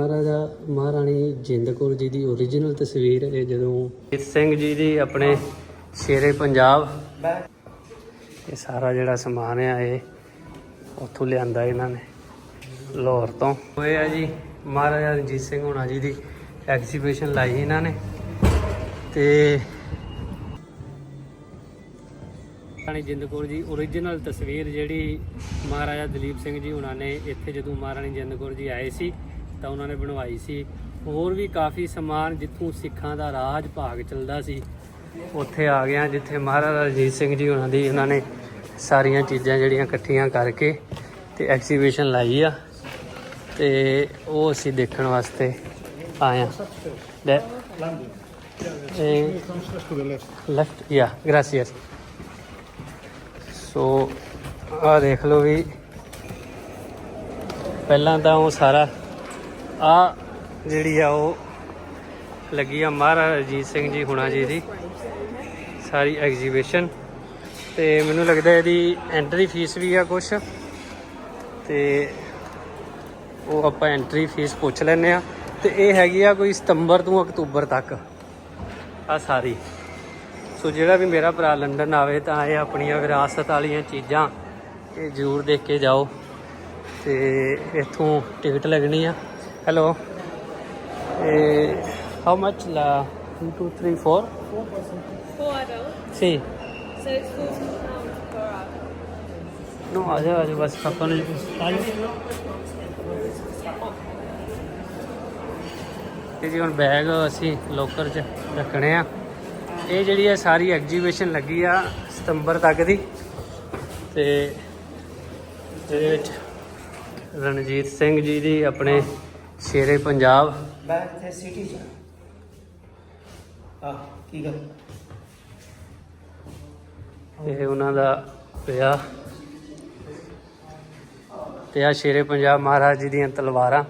ਮਹਾਰਾਜਾ ਮਹਾਰਾਣੀ ਜਿੰਦ ਕੌਰ ਜੀ ਦੀ origignal ਤਸਵੀਰ ਇਹ ਜਦੋਂ ਜੀਤ ਸਿੰਘ ਜੀ ਦੀ ਆਪਣੇ ਸ਼ੇਰੇ ਪੰਜਾਬ। ਇਹ ਸਾਰਾ ਜਿਹੜਾ ਸਮਾਨ ਆ, ਇਹ ਉੱਥੋਂ ਲਿਆਂਦਾ ਇਹਨਾਂ ਨੇ, ਲਾਹੌਰ ਤੋਂ। ਹੋਏ ਆ ਜੀ ਮਹਾਰਾਜਾ ਰਣਜੀਤ ਸਿੰਘ ਹੋਣਾ ਜੀ ਦੀ ਐਗਜ਼ੀਬਿਸ਼ਨ ਲਾਈ ਇਹਨਾਂ ਨੇ। ਤੇ ਰਾਣੀ ਜਿੰਦ ਕੌਰ ਜੀ origignal ਤਸਵੀਰ ਜਿਹੜੀ ਮਹਾਰਾਜਾ ਦਲੀਪ ਸਿੰਘ ਜੀ ਉਹਨਾਂ ਨੇ ਇੱਥੇ ਜਦੋਂ ਮਹਾਰਾਣੀ ਜਿੰਦ ਕੌਰ ਜੀ ਆਏ ਸੀ ਤਾਂ ਉਹਨਾਂ ਨੇ ਬਣਵਾਈ ਸੀ। ਹੋਰ ਵੀ ਕਾਫੀ ਸਮਾਨ ਜਿੱਥੋਂ ਸਿੱਖਾਂ ਦਾ ਰਾਜ ਭਾਗ ਚੱਲਦਾ ਸੀ। ਉੱਥੇ ਆ ਗਿਆ ਜਿੱਥੇ ਮਹਾਰਾਜਾ ਰਣਜੀਤ ਸਿੰਘ ਜੀ ਉਹਨਾਂ ਦੀ ਉਹਨਾਂ ਨੇ ਸਾਰੀਆਂ ਚੀਜ਼ਾਂ ਜਿਹੜੀਆਂ ਇਕੱਠੀਆਂ ਕਰਕੇ ਤੇ ਐਗਜ਼ੀਬਿਸ਼ਨ ਲਾਈ ਆ। ਤੇ ਉਹ ਅਸੀਂ ਦੇਖਣ ਵਾਸਤੇ ਆਏ ਆ ਲੈਫਟ ਯਾ ਗ੍ਰਾਸੀਅਸ ਸੋ ਆ ਦੇਖ ਲਓ ਵੀ ਪਹਿਲਾਂ ਤਾਂ ਉਹ ਸਾਰਾ ਆ ਜਿਹੜੀ ਆ ਉਹ ਲੱਗੀ ਆ ਮਹਾਰਾਜਾ ਰਣਜੀਤ ਸਿੰਘ ਜੀ ਹੁਣਾ ਜੀ ਦੀ। ਸਾਰੀ ਐਗਜ਼ੀਬਿਸ਼ਨ ਤੇ ਮੈਨੂੰ ਲੱਗਦਾ ਇਹਦੀ ਐਂਟਰੀ ਫੀਸ ਵੀ ਆ ਕੁਛ। ਤੇ ਉਹ ਆਪਾਂ ਐਂਟਰੀ ਫੀਸ ਪੁੱਛ ਲੈਨੇ ਆ। ਤੇ ਇਹ ਹੈਗੀ ਆ ਕੋਈ ਸਤੰਬਰ ਤੋਂ ਅਕਤੂਬਰ ਤੱਕ। ਆ ਸਾਰੀ। ਸੋ ਜਿਹੜਾ ਵੀ ਮੇਰਾ ਭਰਾ ਲੰਡਨ ਆਵੇ ਤਾਂ ਇਹ ਆਪਣੀਆਂ ਵਿਰਾਸਤ ਵਾਲੀਆਂ ਚੀਜ਼ਾਂ ਇਹ ਜ਼ਰੂਰ ਦੇਖ ਕੇ ਜਾਓ। ਤੇ ਇੱਥੋਂ ਟਿਕਟ ਲੱਗਣੀ ਆ। ਹੈਲੋ eh, ਇਹ ਹਾਊ ਮੱਚ ਲਾ 1 2 3 4 Four? Adults, C so it's forty pounds per adult. ਨੋ ਆ ਜਾ ਆ ਜਾ ਬਸ ਆਪਾਂ ਨੂੰ ਆ ਤੇ ਜੀ ਹੁਣ ਬੈਗ ਅਸੀਂ ਲੋਕਰ 'ਚ ਰੱਖਣੇ ਆ। ਇਹ ਜਿਹੜੀ ਹੈ ਸਾਰੀ ਐਗਜੀਬਿਸ਼ਨ ਲੱਗੀ ਆ ਸਤੰਬਰ ਤੱਕ ਦੀ। ਤੇ ਇਹਦੇ ਵਿੱਚ ਰਣਜੀਤ ਸਿੰਘ ਜੀ ਦੀ ਆਪਣੇ ਸ਼ੇਰੇ ਪੰਜਾਬ। ਮੈਂ ਇੱਥੇ ਸਿਟੀ ਚ ਆ ਕੀ ਗੱਲ? ਇਹ ਉਹਨਾਂ ਦਾ ਪਿਆ ਤੇ ਆ ਸ਼ੇਰੇ ਪੰਜਾਬ ਮਹਾਰਾਜ ਜੀ ਦੀਆਂ ਤਲਵਾਰਾਂ।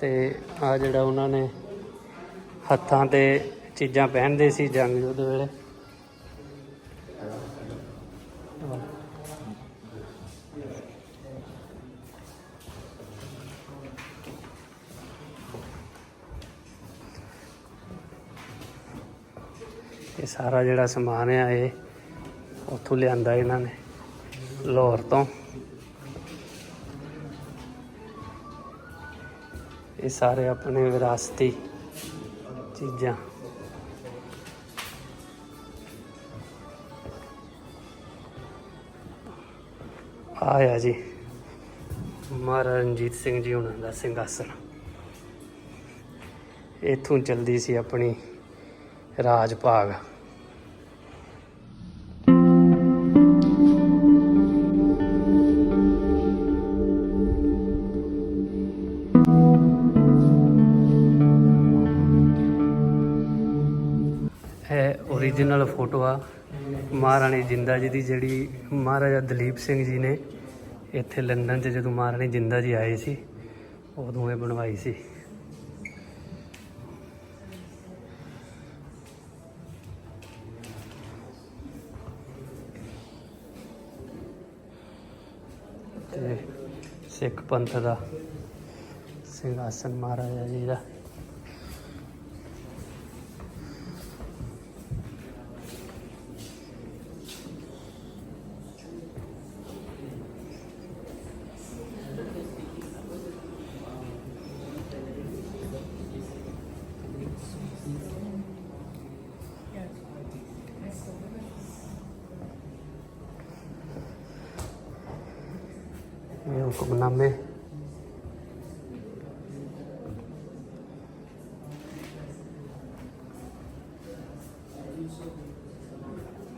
ਤੇ ਆ ਜਿਹੜਾ ਉਹਨਾਂ ਨੇ ਹੱਥਾਂ ਤੇ ਚੀਜ਼ਾਂ ਪਹਿਨਦੇ ਸੀ ਜੰਗ ਯੁੱਧ ਵੇਲੇ। ਇਹ ਸਾਰਾ ਜਿਹੜਾ ਸਮਾਨ ਆ, ਇਹ ਉੱਥੋਂ ਲਿਆਂਦਾ ਇਹਨਾਂ ਨੇ, ਲਾਹੌਰ ਤੋਂ। ਇਹ ਸਾਰੇ ਆਪਣੇ ਵਿਰਾਸਤੀ ਚੀਜ਼ਾਂ। ਆਇਆ ਜੀ, ਮਹਾਰਾਜਾ ਰਣਜੀਤ ਸਿੰਘ ਜੀ ਉਹਨਾਂ ਦਾ ਸਿੰਘਾਸਨ। ਇੱਥੋਂ ਚਲਦੀ ਸੀ ਆਪਣੀ ਰਾਜ ਭਾਗ ਇਹ origignal ਫੋਟੋ ਆ। ਮਹਾਰਾਣੀ ਜਿੰਦਾ ਜੀ ਦੀ ਜਿਹੜੀ ਮਹਾਰਾਜਾ ਦਲੀਪ ਸਿੰਘ ਜੀ ਨੇ ਇੱਥੇ ਲੰਡਨ 'ਚ ਜਦੋਂ ਮਹਾਰਾਣੀ ਜਿੰਦਾ ਜੀ ਆਏ ਸੀ, ਉਦੋਂ ਇਹ ਬਣਵਾਈ ਸੀ। ਤੇ ਸਿੱਖ ਪੰਥ ਦਾ ਸਿੰਘਾਸਨ ਮਹਾਰਾਜਾ ਜੀ ਦਾ। ਇਹ ਹੁਕਮਨਾਮੇ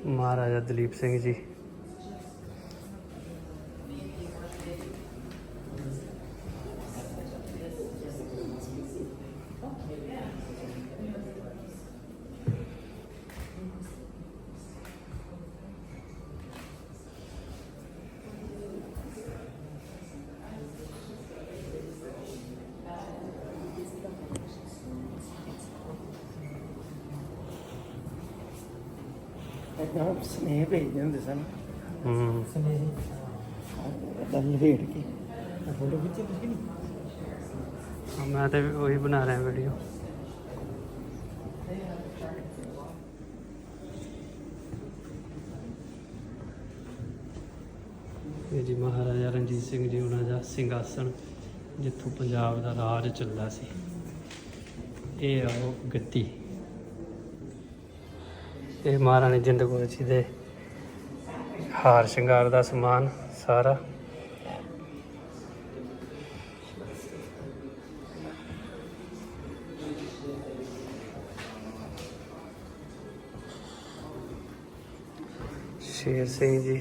ਮਹਾਰਾਜਾ ਦਲੀਪ ਸਿੰਘ ਜੀ ਇਦਾਂ ਸਨੇਹ ਭੇਜਦੇ ਹੁੰਦੇ ਸਨ ਹੂੰ ਸਨੇਹ ਦਲ ਵੇੜ ਕੇ ਫੋਟੋ ਖਿੱਚੀ ਤੁਸੀਂ ਨਹੀਂ ਹਾਂ, ਮੈਂ ਤੇ ਉਹੀ ਬਣਾ ਰਿਹਾ ਵੀਡੀਓ ਇਹ ਜੀ ਮਹਾਰਾਜਾ ਰਣਜੀਤ ਸਿੰਘ ਜੀ ਉਹਨਾਂ ਦਾ ਸਿੰਘਾਸਣ ਜਿੱਥੋਂ ਪੰਜਾਬ ਦਾ ਰਾਜ ਚੱਲਦਾ ਸੀ ਇਹ ਆ ਉਹ ਗੱਦੀ ਇਹ ਮਹਾਰਾਣੀ ਜਿੰਦ ਕੌਰ ਜੀ ਦੇ ਹਾਰ ਸ਼ਿੰਗਾਰ ਦਾ ਸਮਾਨ ਸਾਰਾ। ਸ਼ੇਰ ਸਿੰਘ ਜੀ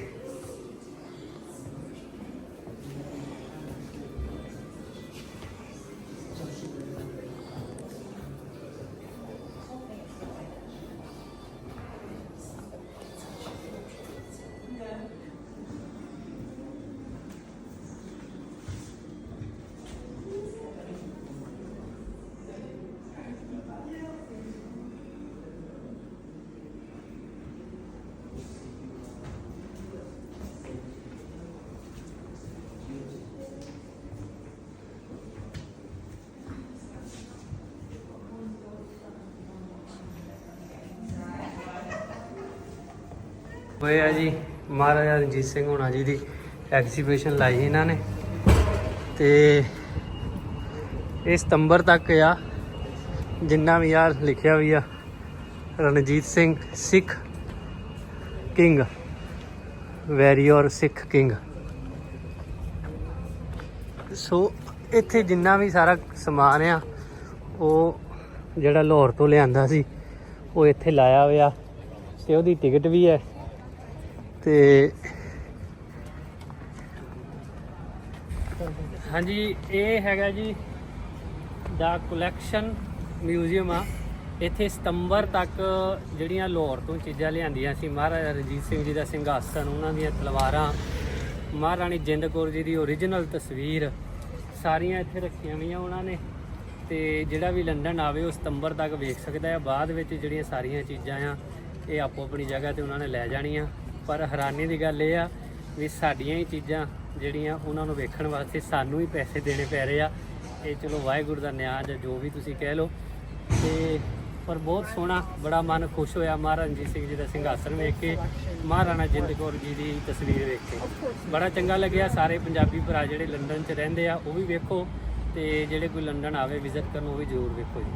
ਹੋਇਆ ਜੀ, ਮਹਾਰਾਜਾ ਰਣਜੀਤ ਸਿੰਘ ਹੋਣਾ ਜੀ ਦੀ ਐਗਜ਼ੀਬਿਸ਼ਨ ਲਾਈ ਇਹਨਾਂ ਨੇ। ਤੇ ਇਹ ਸਤੰਬਰ ਤੱਕ ਆ, ਜਿੰਨਾ ਵੀ ਆ ਲਿਖਿਆ ਵੀ ਆ, Ranjit Singh Sikh king warrior Sikh king. So ਇੱਥੇ ਜਿੰਨਾ ਵੀ ਸਾਰਾ ਸਮਾਨ ਆ, ਉਹ ਜਿਹੜਾ ਲਾਹੌਰ ਤੋਂ ਲਿਆਂਦਾ ਸੀ, ਉਹ ਇੱਥੇ ਲਾਇਆ ਹੋਇਆ, ਤੇ ਉਹਦੀ ਟਿਕਟ ਵੀ ਹੈ। ਤੇ ਹਾਂਜੀ, ਇਹ ਹੈਗਾ ਜੀ ਦਾ ਕਲੈਕਸ਼ਨ ਮਿਊਜ਼ੀਅਮ ਆ। ਇੱਥੇ ਸਤੰਬਰ ਤੱਕ ਜਿਹੜੀਆਂ ਲਾਹੌਰ ਤੋਂ ਚੀਜ਼ਾਂ ਲਿਆਂਦੀਆਂ ਸੀ। ਮਹਾਰਾਜਾ ਰਣਜੀਤ ਸਿੰਘ ਜੀ ਦਾ ਸਿੰਘਾਸਨ, ਉਹਨਾਂ ਦੀਆਂ ਤਲਵਾਰਾਂ, ਮਹਾਰਾਣੀ ਜਿੰਦ ਕੌਰ ਜੀ ਦੀ ਓਰੀਜਨਲ ਤਸਵੀਰ, ਸਾਰੀਆਂ ਇੱਥੇ ਰੱਖੀਆਂ ਹੋਈਆਂ ਉਹਨਾਂ ਨੇ। ਤੇ ਜਿਹੜਾ ਵੀ ਲੰਡਨ ਆਵੇ, ਉਹ ਸਤੰਬਰ ਤੱਕ ਵੇਖ ਸਕਦਾ ਹੈ। ਬਾਅਦ ਵਿੱਚ ਜਿਹੜੀਆਂ ਸਾਰੀਆਂ ਚੀਜ਼ਾਂ ਆ, ਇਹ ਆਪੋ ਆਪਣੀ ਜਗ੍ਹਾ ਤੇ ਉਹਨਾਂ ਨੇ ਲੈ ਜਾਣੀਆਂ। ਪਰ ਹੈਰਾਨੀ ਦੀ ਗੱਲ ਇਹ ਆ ਵੀ ਸਾਡੀਆਂ ਹੀ ਚੀਜ਼ਾਂ ਜਿਹੜੀਆਂ ਉਹਨਾਂ ਨੂੰ ਵੇਖਣ ਵਾਸਤੇ ਸਾਨੂੰ ਹੀ ਪੈਸੇ ਦੇਣੇ ਪੈ ਰਹੇ ਆ। ਇਹ ਚਲੋ ਵਾਹਿਗੁਰੂ ਦਾ ਨਿਆਜ਼ ਜਾਂ ਜੋ ਵੀ ਤੁਸੀਂ ਕਹਿ ਲਓ। ਤੇ ਪਰ ਬਹੁਤ ਸੋਹਣਾ, ਬੜਾ ਮਨ ਖੁਸ਼ ਹੋਇਆ ਮਹਾਰਾਜਾ ਰਣਜੀਤ ਸਿੰਘ ਜੀ ਦਾ ਸਿੰਘਾਸਨ ਵੇਖ ਕੇ, ਮਹਾਰਾਣਾ ਜਿੰਦ ਕੌਰ ਜੀ ਦੀ ਤਸਵੀਰ ਵੇਖ ਕੇ। ਬੜਾ ਚੰਗਾ ਲੱਗਿਆ, ਸਾਰੇ ਪੰਜਾਬੀ ਭਰਾ ਜਿਹੜੇ ਲੰਡਨ 'ਚ ਰਹਿੰਦੇ ਆ ਉਹ ਵੀ ਵੇਖੋ ਤੇ ਜਿਹੜੇ ਕੋਈ ਲੰਡਨ ਆਵੇ, ਵਿਜ਼ਿਟ ਕਰਨ, ਉਹ ਵੀ ਜ਼ਰੂਰ ਵੇਖੋ ਜੀ।